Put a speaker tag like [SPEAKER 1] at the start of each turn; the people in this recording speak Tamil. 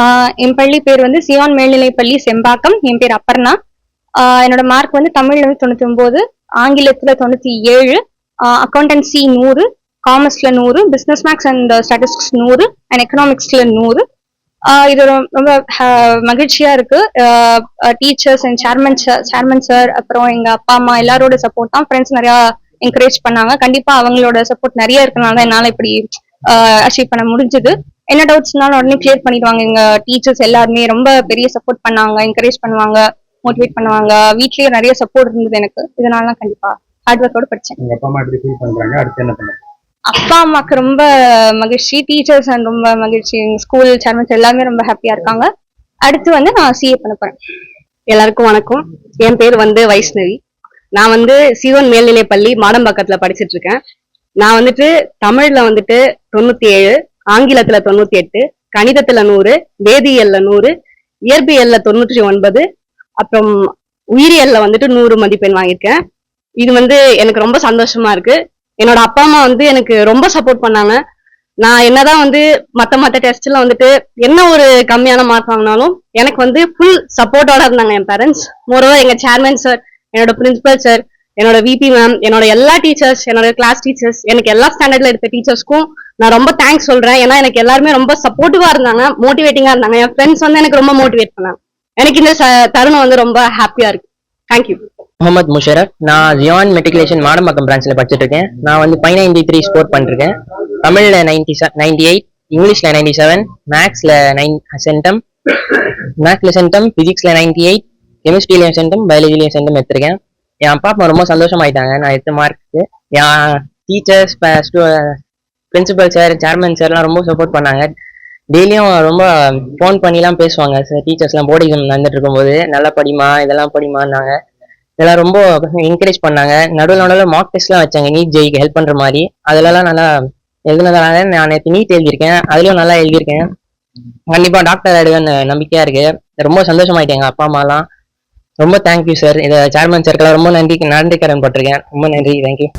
[SPEAKER 1] ஆஹ் என் பள்ளி பேர் வந்து சியான் மேல்நிலை பள்ளி செம்பாக்கம். என் பேர் அப்பர்ணா. ஆஹ் என்னோட மார்க் வந்து தமிழ்ல வந்து தொண்ணூத்தி ஒன்பது ஆங்கிலத்துல தொண்ணூத்தி ஏழு அக்கௌண்டன்சி நூறு காமர்ஸ்ல நூறு பிசினஸ் மேக்ஸ் அண்ட் ஸ்டாட்டிஸ்டிக்ஸ் நூறு அண்ட் எக்கனாமிக்ஸ்ல நூறு. ஆஹ் இது ரொம்ப மகிழ்ச்சியா இருக்கு. Teachers and chairman chairman sir அப்புறம் எங்க அப்பா அம்மா எல்லாரோட சப்போர்ட் தான் ஃப்ரெண்ட்ஸ் நிறைய என்கரேஜ் பண்ணாங்க. கண்டிப்பா அவங்களோட சப்போர்ட் நிறைய இருக்கனால என்னால இப்படி அச்சீவ் பண்ண முடிஞ்சது. என்ன டவுட்ஸ்னாலும் உடனே கிளியர் பண்ணிடுவாங்க. எங்க டீச்சர்ஸ் எல்லாருமே ரொம்ப பெரிய சப்போர்ட் பண்ணாங்க என்கரேஜ் பண்ணுவாங்க மோட்டிவேட் பண்ணுவாங்க. வீட்லயும் நிறைய சப்போர்ட் இருந்தது எனக்கு. இதனால தான் கண்டிப்பா ஹார்ட் ஒர்க்கோட படிச்சேன்.
[SPEAKER 2] அப்பா அம்மா எப்படி ஃபீல் பண்றாங்க? அடுத்து என்ன பண்ணுங்க
[SPEAKER 1] அப்பா அம்மாக்கு ரொம்ப மகிழ்ச்சி டீச்சர்ஸ் அண்ட் ரொம்ப மகிழ்ச்சி. ஸ்கூல் சேர்மன்ஸ் எல்லாமே ரொம்ப ஹாப்பியா இருக்காங்க. அடுத்து வந்து நான் சிஏ பண்ண போறேன்.
[SPEAKER 3] எல்லாருக்கும் வணக்கம். என் பேர் வந்து வைஷ்ணவி. நான் வந்து சிவன் மேல்நிலைப் பள்ளி மாடம்பாக்கத்துல படிச்சிட்டு இருக்கேன். நான் வந்துட்டு தமிழ்ல வந்துட்டு தொண்ணூத்தி ஏழு ஆங்கிலத்துல தொண்ணூத்தி எட்டு கணிதத்துல நூறு வேதியியல்ல நூறு இயற்பியல்ல தொண்ணூற்றி ஒன்பது அப்புறம் உயிரியல்ல வந்துட்டு நூறு மதிப்பெண் வாங்கியிருக்கேன். இது வந்து எனக்கு ரொம்ப சந்தோஷமா இருக்கு. என்னோட அப்பா அம்மா வந்து எனக்கு ரொம்ப சப்போர்ட் பண்ணாங்க. நான் என்னதான் வந்து மற்ற மற்ற டெஸ்ட்ல வந்துட்டு என்ன ஒரு கம்மியான மார்க் வாங்கினாலும் எனக்கு வந்து ஃபுல் சப்போர்ட்டோட இருந்தாங்க என் பேரண்ட்ஸ் மோரோவர் எங்க சேர்மன் சார் என்னோட பிரின்சிபல் சார் என்னோட விபி மேம் என்னோட எல்லா டீச்சர்ஸ் என்னோட கிளாஸ் டீச்சர்ஸ் எனக்கு எல்லா ஸ்டாண்டர்ட்ல எடுத்த டீச்சர்ஸ்க்கும் நான் ரொம்ப தேங்க்ஸ் சொல்றேன். ஏன்னா எனக்கு எல்லாருமே ரொம்ப சப்போர்ட்டிவா இருந்தாங்க மோட்டிவேட்டிங்கா இருந்தாங்க. என் ஃப்ரெண்ட்ஸ் வந்து எனக்கு ரொம்ப மோட்டிவேட் பண்ணாங்க. எனக்கு இந்த தருணம் வந்து ரொம்ப ஹாப்பியா இருக்கு. தேங்க்யூ
[SPEAKER 4] முகமது முஷரப் நான் ஜியான் மெட்ரிகுலேஷன் மாடம்பாக்கம் பிரான்ச்சில் படிச்சுட்டு இருக்கேன். நான் வந்து ஃபைவ் நைன்டி த்ரீ ஸ்கோர் பண்ணிருக்கேன். தமிழில் நைன்டி நைன்டி எயிட் இங்கிலீஷில் நைன்டி செவன் மேக்ஸில் நைன் சென்டம் மேக்ஸில் சென்டம் ஃபிசிக்ஸில் நைன்டி எயிட் கெமிஸ்ட்ரியிலையும் சென்டம் பயாலஜிலையும் சென்டம் எடுத்திருக்கேன். என் அப்பா அம்மா ரொம்ப சந்தோஷமாயிட்டாங்க. நான் எடுத்த மார்க்கு என் டீச்சர்ஸ் பிரின்சிபல் சார் சேர்மன் சார்லாம் ரொம்ப சப்போர்ட் பண்ணாங்க. டெய்லியும் ரொம்ப ஃபோன் பண்ணிலாம் பேசுவாங்க சார் டீச்சர்ஸ்லாம் போர்டு எக்ஸாம் நடந்துட்டு இருக்கும்போது. நல்லா படிமா இதெல்லாம் படிமான்னாங்க இதெல்லாம் ரொம்ப என்கரேஜ் பண்ணாங்க. நடுவில் நடுவில் மார்க் டெஸ்ட்லாம் வச்சாங்க நீட் ஜெயிக்கு ஹெல்ப் பண்ணுற மாதிரி. அதிலலாம் நல்லா எழுதுனதுனால நான் நேற்று நீட் எழுதியிருக்கேன். அதுலேயும் நல்லா எழுதியிருக்கேன். கண்டிப்பாக டாக்டர் ஆகிடுவேன் நம்பிக்கையாக இருக்குது ரொம்ப சந்தோஷமாயிட்டேன் எங்கள் அப்பா அம்மாலாம். ரொம்ப தேங்க்யூ சார் இதை சேர்மன் சார்க்கெல்லாம் ரொம்ப நன்றி நன்றி கடன் பட்டிருக்கேன். ரொம்ப நன்றி. தேங்க்யூ